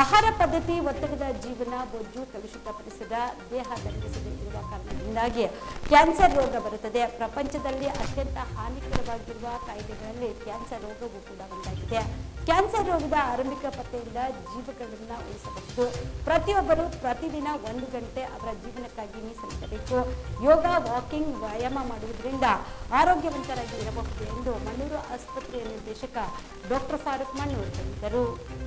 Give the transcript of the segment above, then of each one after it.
ಆಹಾರ ಪದ್ಧತಿ ಒತ್ತಡದ ಜೀವನ ಬೊಜ್ಜು ಕಲುಷಿತಪಡಿಸಿದ ದೇಹ ದಂಡಿಸದೇ ಇರುವ ಕಾರಣದಿಂದಾಗಿ ಕ್ಯಾನ್ಸರ್ ರೋಗ ಬರುತ್ತದೆ. ಪ್ರಪಂಚದಲ್ಲಿ ಅತ್ಯಂತ ಹಾನಿಕರವಾಗಿರುವ ಕಾಯಿಲೆಗಳಲ್ಲಿ ಕ್ಯಾನ್ಸರ್ ರೋಗವು ಕೂಡ ಒಂದಾಗಿದೆ. ಕ್ಯಾನ್ಸರ್ ರೋಗದ ಆರಂಭಿಕ ಪತ್ತೆಯಿಂದ ಜೀವಗಳನ್ನು ಉಳಿಸಬಹುದು. ಪ್ರತಿಯೊಬ್ಬರು ಪ್ರತಿದಿನ ಒಂದು ಗಂಟೆ ಅವರ ಜೀವನಕ್ಕಾಗಿ ಮೀಸಲಿಡಬೇಕು. ಯೋಗ, ವಾಕಿಂಗ್, ವ್ಯಾಯಾಮ ಮಾಡುವುದರಿಂದ ಆರೋಗ್ಯವಂತರಾಗಿ ಇರಬಹುದು ಎಂದು ಮಣ್ಣೂರು ಆಸ್ಪತ್ರೆಯ ನಿರ್ದೇಶಕ ಡಾಕ್ಟರ್ ಫಾರೂಕ್ ಮಣ್ಣೂರು ಹೇಳಿದರು.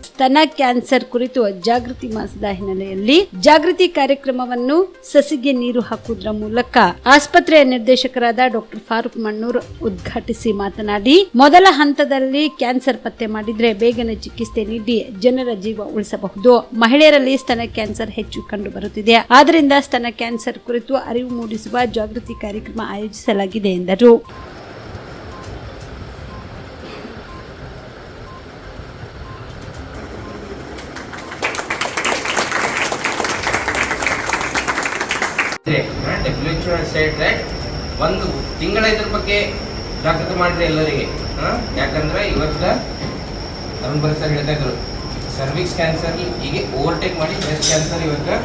ಸ್ತನ ಕ್ಯಾನ್ಸರ್ ಕುರಿತು ಜಾಗೃತಿ ಮಾಸದ ಹಿನ್ನೆಲೆಯಲ್ಲಿ ಜಾಗೃತಿ ಕಾರ್ಯಕ್ರಮವನ್ನು ಸಸಿಗೆ ನೀರು ಹಾಕುವುದರ ಮೂಲಕ ಆಸ್ಪತ್ರೆಯ ನಿರ್ದೇಶಕರಾದ ಡಾಕ್ಟರ್ ಫಾರೂಕ್ ಮಣ್ಣೂರ್ ಉದ್ಘಾಟಿಸಿ ಮಾತನಾಡಿ, ಮೊದಲ ಹಂತದಲ್ಲಿ ಕ್ಯಾನ್ಸರ್ ಪತ್ತೆ ಮಾಡಿದ್ರೆ ಬೇಗನೆ ಚಿಕಿತ್ಸೆ ನೀಡಿ ಜನರ ಜೀವ ಉಳಿಸಬಹುದು. ಮಹಿಳೆಯರಲ್ಲಿ ಸ್ತನ ಕ್ಯಾನ್ಸರ್ ಹೆಚ್ಚು ಕಂಡು ಬರುತ್ತಿದೆ ಆದ್ದರಿಂದ ಸ್ತನ ಕ್ಯಾನ್ಸರ್ ಕುರಿತು ಅರಿವು ಮೂಡಿಸುವ ಜಾಗೃತಿ ಕಾರ್ಯಕ್ರಮ ಆಯೋಜಿಸಲಾಗಿದೆ ಎಂದರು. ಡಬ್ಲ್ಯೂ ಎಚ್ ಸೈಡ್ ದಟ್ ಒಂದು ತಿಂಗಳ ಇದ್ರ ಬಗ್ಗೆ ಜಾಗೃತಿ ಮಾಡಿರಿ ಎಲ್ಲರಿಗೆ, ಹಾಂ? ಯಾಕಂದ್ರೆ ಇವತ್ತ ಅರುಣ್ ಭರತ್ ಸರ್ ಹೇಳ್ತಾ ಇದ್ರು ಸರ್ವಿಕ್ಸ್ ಕ್ಯಾನ್ಸರ್ ಹೀಗೆ ಓವರ್ಟೇಕ್ ಮಾಡಿ ಬ್ರೆಸ್ಟ್ ಕ್ಯಾನ್ಸರ್ ಇವತ್ತು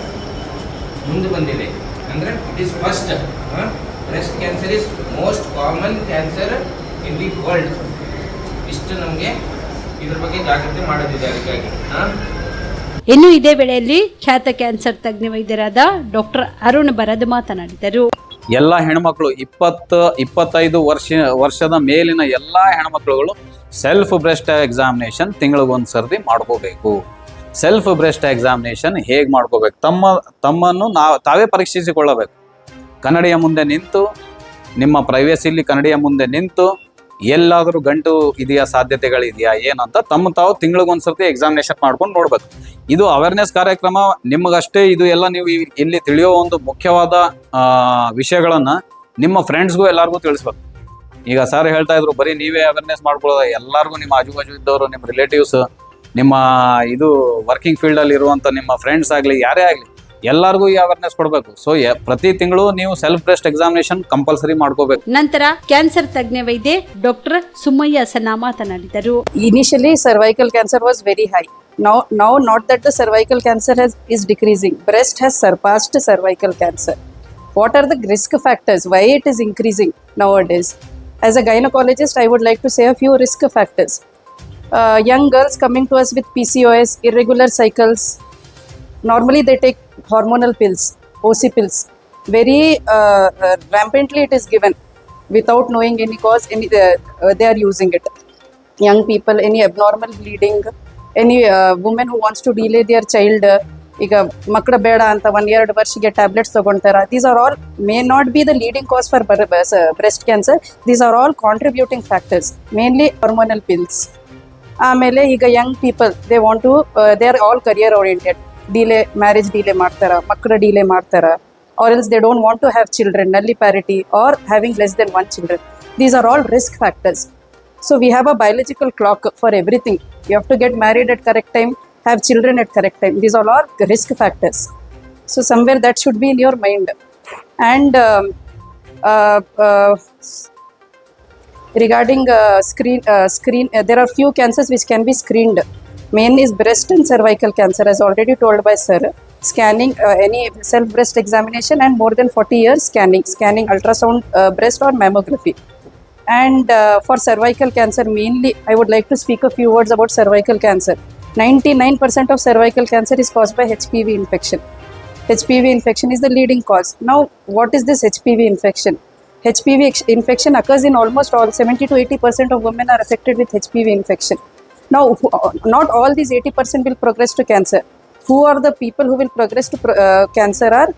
ಮುಂದೆ ಬಂದಿದೆ. ಅಂದರೆ it is first breast cancer is most common cancer in the world ಇಷ್ಟು ನಮಗೆ ಇದ್ರ ಬಗ್ಗೆ ಜಾಗೃತಿ ಮಾಡೋದಿದೆ ಅದಕ್ಕಾಗಿ, ಹಾಂ? ಇನ್ನು ಇದೇ ವೇಳೆಯಲ್ಲಿ ಖ್ಯಾತ ಕ್ಯಾನ್ಸರ್ ತಜ್ಞ ವೈದ್ಯರಾದ ಡಾಕ್ಟರ್ ಅರುಣ್ ಬರದ್ ಮಾತನಾಡಿದರು. ಎಲ್ಲ ಹೆಣ್ಮಕ್ಳು ಇಪ್ಪತ್ತು, ಇಪ್ಪತ್ತೈದು ವರ್ಷ, ವರ್ಷದ ಮೇಲಿನ ಎಲ್ಲ ಹೆಣ್ಮಕ್ಳುಗಳು ಸೆಲ್ಫ್ ಬ್ರೆಸ್ಟ್ ಎಕ್ಸಾಮಿನೇಷನ್ ತಿಂಗಳಿಗೊಂದು ಸರ್ತಿ ಮಾಡ್ಕೋಬೇಕು. ಸೆಲ್ಫ್ ಬ್ರೆಸ್ಟ್ ಎಕ್ಸಾಮಿನೇಷನ್ ಹೇಗೆ ಮಾಡ್ಕೋಬೇಕು? ತಮ್ಮ, ತಮ್ಮನ್ನು ನಾವು ತಾವೇ ಪರೀಕ್ಷಿಸಿಕೊಳ್ಳಬೇಕು. ಕನ್ನಡಿಯ ಮುಂದೆ ನಿಂತು, ನಿಮ್ಮ ಪ್ರೈವೇಸಿಲಿ ಕನ್ನಡಿಯ ಮುಂದೆ ನಿಂತು ಎಲ್ಲಾದರೂ ಗಂಟು ಇದೆಯಾ ಸಾಧ್ಯತೆಗಳಿದೆಯಾ ಏನಂತ ತಮ್ಮ ತಾವು ತಿಂಗಳಿಗೊಂದ್ಸರ್ತಿ ಎಕ್ಸಾಮಿನೇಷನ್ ಮಾಡ್ಕೊಂಡು ನೋಡ್ಬೇಕು. ಇದು ಅವೇರ್ನೆಸ್ ಕಾರ್ಯಕ್ರಮ, ನಿಮಗಷ್ಟೇ ಇದು ಎಲ್ಲ ನೀವು ಇಲ್ಲಿ ತಿಳಿಯೋ ಒಂದು ಮುಖ್ಯವಾದ ವಿಷಯಗಳನ್ನು ನಿಮ್ಮ ಫ್ರೆಂಡ್ಸ್ಗೂ ಎಲ್ಲರಿಗೂ ತಿಳಿಸ್ಬೇಕು. ಈಗ ಸರ್ ಹೇಳ್ತಾ ಇದ್ರು, ಬರೀ ನೀವೇ ಅವೇರ್ನೆಸ್ ಮಾಡ್ಕೊಳ್ಳೋದ, ಎಲ್ಲರಿಗೂ ನಿಮ್ಮ ಆಜು ಬಾಜು ಇದ್ದವರು, ನಿಮ್ಮ ರಿಲೇಟಿವ್ಸ್ ನಿಮ್ಮ ಇದು ವರ್ಕಿಂಗ್ ಫೀಲ್ಡ್ ಅಲ್ಲಿ ಇರುವಂತ ನಿಮ್ಮ ಫ್ರೆಂಡ್ಸ್ ಆಗಲಿ, ಯಾರೇ ಆಗಲಿ ಎಲ್ಲರಿಗೂ ಈ ಅವೇರ್ನೆಸ್ ಕೊಡಬೇಕು ಸೊ ಪ್ರತಿ ತಿಂಗಳು ನೀವು ಸೆಲ್ಫ್ ಬ್ರೆಸ್ಟ್ ಎಕ್ಸಾಮಿನೇಷನ್ ಕಂಪಲ್ಸರಿ ಮಾಡ್ಕೋಬೇಕು ನಂತರ ಕ್ಯಾನ್ಸರ್ ತಜ್ಞ ವೈದ್ಯೆ ಡಾಕ್ಟರ್ ಸುಮಯ್ಯ ಸನ್ನ ಮಾತನಾಡಿದರು initially cervical cancer was very high now now not that the cervical cancer has is decreasing breast has surpassed cervical cancer what are the risk factors why it is increasing nowadays as a gynecologist i would like to say a few risk factors uh, young girls coming to us with pcos irregular cycles normally they take hormonal pills oc pills very uh, uh, rampantly it is given without knowing any cause any uh, uh, they are using it young people any abnormal bleeding any uh, woman who wants to delay their child uh, ಈಗ ಮಕ್ಕಳು ಬೇಡ ಅಂತ one ಎರಡು ವರ್ಷಗೆ tablets ತಗೊಂತಾರ these are all may not be the leading cause for breast cancer these are all contributing factors mainly hormonal pills ಆಮೇಲೆ ಈಗ young people they want to they are all career oriented delay marriage delay ಮಾಡ್ತಾರ ಮಕ್ಕಳ delay ಮಾಡ್ತಾರ or else they don't want to have children ನಲ್ಲಿ parity or having less than one children these are all risk factors So we have a biological clock for everything. You have to get married at correct time, have children at correct time. These are all risk factors. So somewhere that should be in your mind. And um, uh, uh, regarding uh, screen, uh, screen, uh, there are few cancers which can be screened. Main is breast and cervical cancer, as already told by sir. Scanning uh, any self breast examination and more than 40 years scanning, scanning ultrasound uh, breast or mammography. And uh, for cervical cancer, mainly, I would like to speak a few words about cervical cancer. 99% of cervical cancer is caused by HPV infection. HPV infection is the leading cause. Now, what is this HPV infection? HPV infection occurs in almost all 70 to 80% of women are affected with HPV infection. Now, uh, not all these 80% will progress to cancer. Who are the people who will progress to pro- uh, cancer are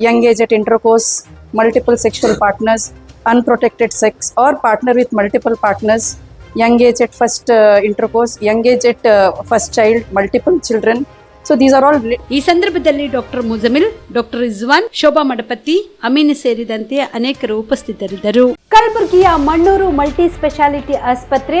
young age at intercourse, multiple sexual partners, unprotected sex, or partner with multiple partners, young age at first uh, intercourse, young age at uh, first child, multiple children. So these are all li- ಈ ಸಂದರ್ಭದಲ್ಲಿ doctor ಮುಜಮಿಲ್ doctor Rizwan Shobha Madapati Amin ಸೇರಿದಂತೆ ಅನೇಕರು ಉಪಸ್ಥಿತರಿದ್ದರು ಕಲಬುರಗಿಯ Mannur multi speciality ಆಸ್ಪತ್ರೆ